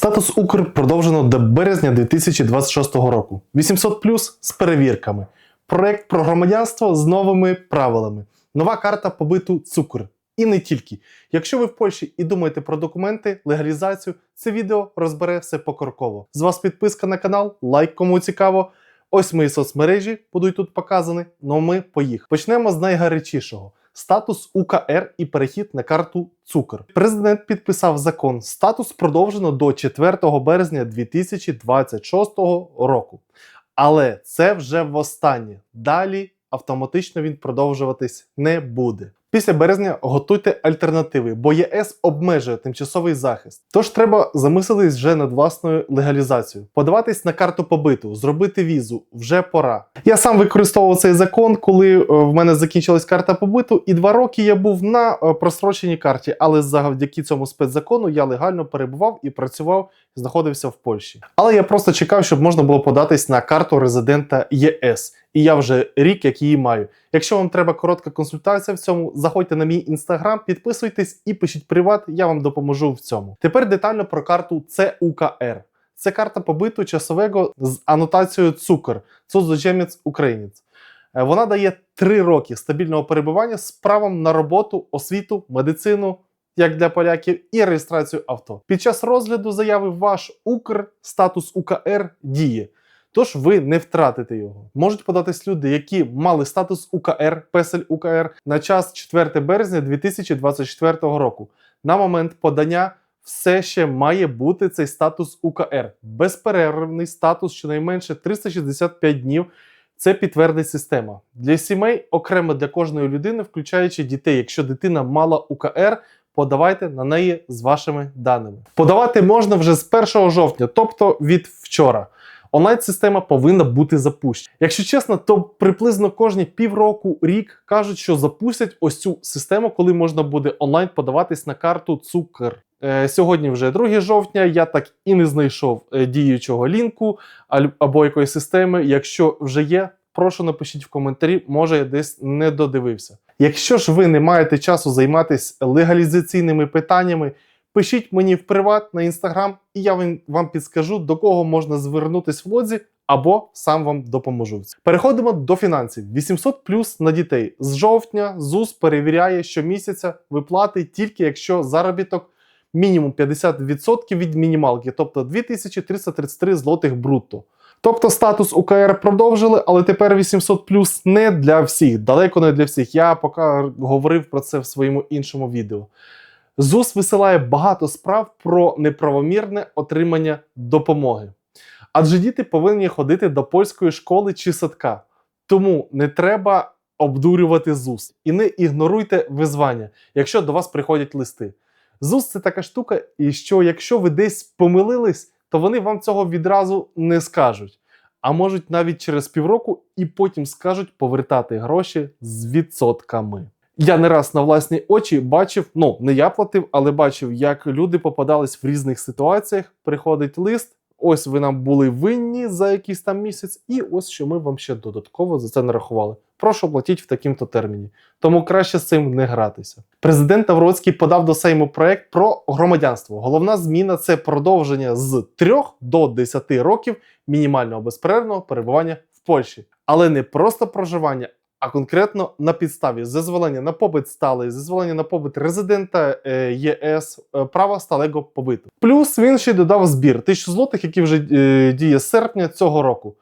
Статус Укр продовжено до березня 2026 року. 800 плюс з перевірками. Проект про громадянство з новими правилами. Нова карта побиту Цукр. І не тільки. Якщо ви в Польщі і думаєте про документи, легалізацію, це відео розбере все покроково. З вас підписка на канал, лайк кому цікаво. Ось мої соцмережі будуть тут показані, но ми поїхали. Почнемо з найгарячішого. Статус УКР і перехід на карту Цукр. Президент підписав закон. Статус продовжено до 4 березня 2026 року. Але це вже востаннє. Далі автоматично він продовжуватись не буде. Після березня готуйте альтернативи, бо ЄС обмежує тимчасовий захист. Тож треба замислитись вже над власною легалізацією, подаватись на карту побиту, зробити візу вже пора. Я сам використовував цей закон, коли е, в мене закінчилась карта побиту, і два роки я був на е, просроченій карті, але завдяки цьому спецзакону я легально перебував і працював, знаходився в Польщі. Але я просто чекав, щоб можна було податись на карту резидента ЄС. І я вже рік, як її маю. Якщо вам треба коротка консультація в цьому, заходьте на мій інстаграм, підписуйтесь і пишіть приват, я вам допоможу в цьому. Тепер детально про карту ЦУКР. Це карта побиту часового з анотацією Цукр, цудземець українець. Е, Вона дає 3 роки стабільного перебування з правом на роботу, освіту, медицину, як для поляків, і реєстрацію авто. Під час розгляду заяви ваш Укр статус УКР діє. Тож ви не втратите його. Можуть податись люди, які мали статус УКР, песель УКР на час 4 березня 2024 року. На момент подання все ще має бути цей статус УКР. Безперервний статус щонайменше 365 днів. Це підтвердить система. Для сімей окремо для кожної людини, включаючи дітей. Якщо дитина мала УКР, подавайте на неї з вашими даними. Подавати можна вже з 1 жовтня, тобто від вчора. Онлайн-система повинна бути запущена. Якщо чесно, то приблизно кожні півроку, рік кажуть, що запустять ось цю систему, коли можна буде онлайн подаватись на карту Цукр. Е, сьогодні вже 2 жовтня. Я так і не знайшов е, діючого лінку або якоїсь системи. Якщо вже є, прошу напишіть в коментарі, може я десь не додивився. Якщо ж ви не маєте часу займатися легалізаційними питаннями, пишіть мені в приват на інстаграм, і я вам- підскажу, до кого можна звернутись в лодзі, або сам вам допоможу. Переходимо до фінансів. 800 плюс на дітей. З жовтня ЗУС перевіряє щомісяця виплати тільки якщо заробіток мінімум 50% від мінімалки, тобто 2333 злотих брутто. Тобто статус УКР продовжили, але тепер 800 плюс не для всіх, далеко не для всіх. Я поки говорив про це в своєму іншому відео. ЗУС висилає багато справ про неправомірне отримання допомоги. Адже діти повинні ходити до польської школи чи садка. Тому не треба обдурювати ЗУС і не ігноруйте визвання, якщо до вас приходять листи. ЗУС це така штука, і що якщо ви десь помилились, то вони вам цього відразу не скажуть. А можуть навіть через півроку і потім скажуть повертати гроші з відсотками. Я не раз на власні очі бачив, ну не я платив, але бачив, як люди попадались в різних ситуаціях. Приходить лист. Ось ви нам були винні за якийсь там місяць, і ось що ми вам ще додатково за це нарахували. Прошу платіть в таким-то терміні. Тому краще з цим не гратися. Президент Тавроцький подав до Сейму проект про громадянство. Головна зміна це продовження з 3 до 10 років мінімального безперервного перебування в Польщі, але не просто проживання, а конкретно на підставі зазволення на побит сталий, зазволення на побит резидента е, ЄС, е, права сталego побиту. Плюс він ще додав збір тисячу злотих, який вже е, діє з серпня цього року.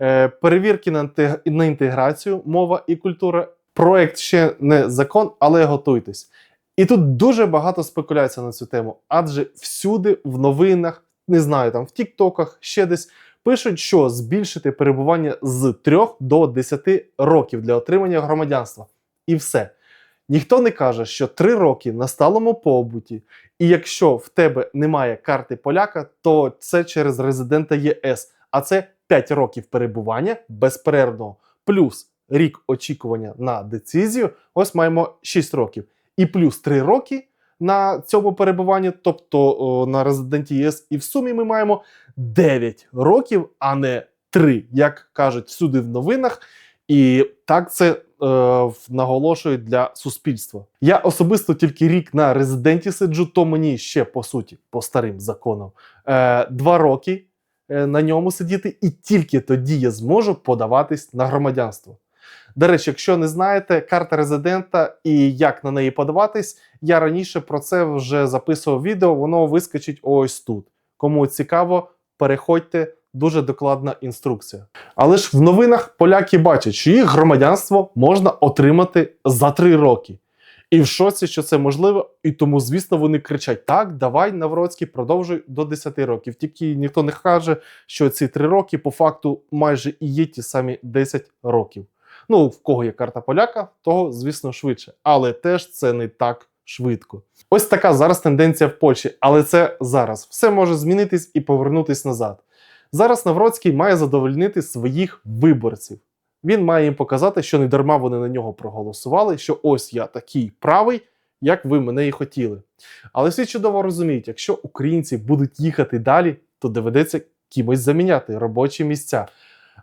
Е, перевірки на, на інтеграцію, мова і культура. Проект ще не закон, але готуйтесь. І тут дуже багато спекуляцій на цю тему, адже всюди в новинах, не знаю, там в Тіктоках, ще десь пишуть, що збільшити перебування з 3 до 10 років для отримання громадянства. І все. Ніхто не каже, що 3 роки на сталому побуті, і якщо в тебе немає карти поляка, то це через резидента ЄС, а це 5 років перебування безперервного, плюс рік очікування на децизію, ось маємо 6 років. І плюс 3 роки на цьому перебуванні, тобто о, на резиденті ЄС, і в сумі ми маємо 9 років, а не 3, як кажуть всюди в новинах. І так це е, наголошують для суспільства. Я особисто тільки рік на резиденті сиджу, то мені ще по суті, по старим законам, е, два роки на ньому сидіти, і тільки тоді я зможу подаватись на громадянство. До речі, якщо не знаєте, карта резидента і як на неї подаватись, я раніше про це вже записував відео, воно вискочить ось тут. Кому цікаво, переходьте, дуже докладна інструкція. Але ж в новинах поляки бачать, що їх громадянство можна отримати за три роки. І в шоці, що це можливо, і тому, звісно, вони кричать: так, давай, Навроцький, продовжуй до 10 років. Тільки ніхто не каже, що ці три роки по факту майже і є ті самі 10 років. Ну, в кого є карта поляка, того, звісно, швидше. Але теж це не так швидко. Ось така зараз тенденція в Польщі, але це зараз. Все може змінитись і повернутись назад. Зараз Навроцький має задовольнити своїх виборців. Він має їм показати, що не дарма вони на нього проголосували, що ось я такий правий, як ви мене і хотіли. Але всі чудово розуміють, якщо українці будуть їхати далі, то доведеться кимось заміняти робочі місця.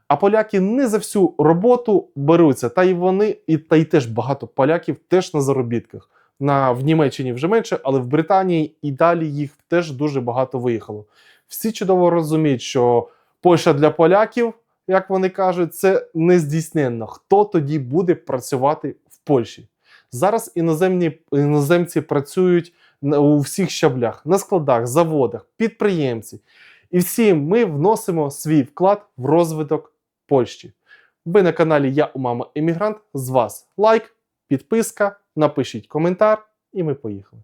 А поляки не за всю роботу беруться, та й вони, і та й теж багато поляків теж на заробітках. На в Німеччині вже менше, але в Британії і далі їх теж дуже багато виїхало. Всі чудово розуміють, що Польща для поляків, як вони кажуть, це нездійсненно. Хто тоді буде працювати в Польщі? Зараз іноземні іноземці працюють у всіх щаблях, на складах, заводах, підприємці. І всі ми вносимо свій вклад в розвиток Польщі. Ви на каналі Я у Мама Емігрант. З вас лайк, підписка, напишіть коментар, і ми поїхали.